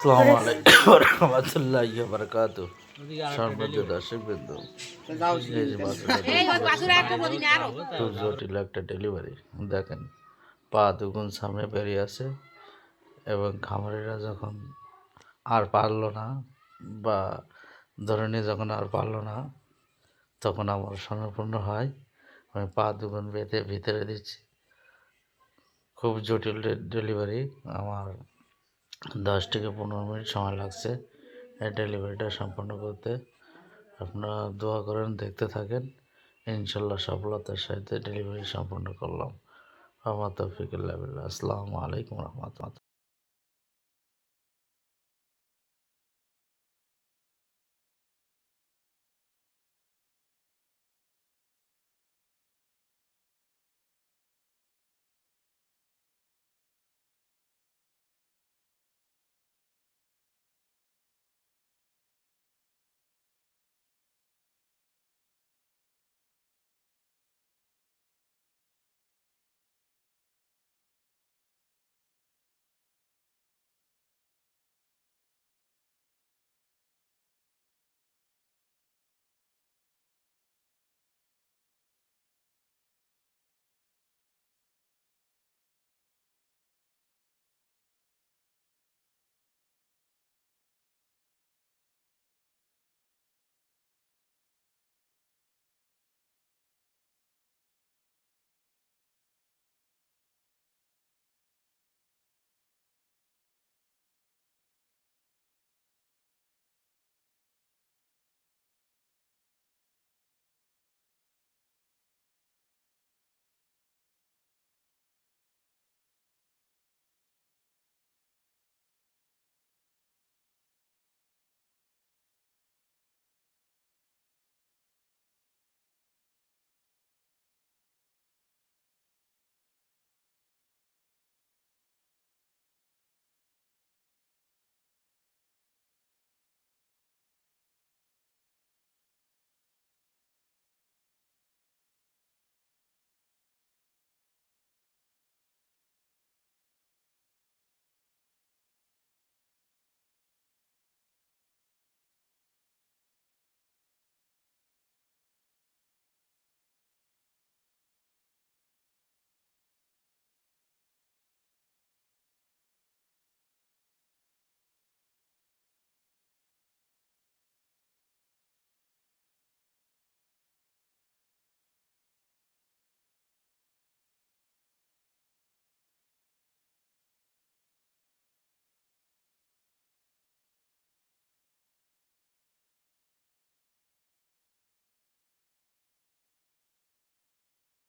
আসসালামু আলাইকুম রহমতুল্লাহ বারকাত সর্বত দর্শক বিন্দু খুব জটিল একটা ডেলিভারি দেখেন পা দুগুণ সামনে বেরিয়ে আছে এবং খামারিরা যখন আর পারল না বা ধরে নিয়ে যখন আর পারল না তখন আমার স্বর্ণপূর্ণ হয়। আমি পা দুগুণ বেঁধে ভিতরে দিচ্ছি। খুব জটিল ডেলিভারি আমার দশ থেকে পনেরো মিনিট সময় লাগছে এই ডেলিভারিটা সম্পন্ন করতে। আপনারা দোয়া করেন, দেখতে থাকেন। ইনশাল্লাহ সফলতার সাথে ডেলিভারি সম্পন্ন করলাম। আমার তফিকুল্লাহ আসসালামু আলাইকুম রহমতুল্লাহ।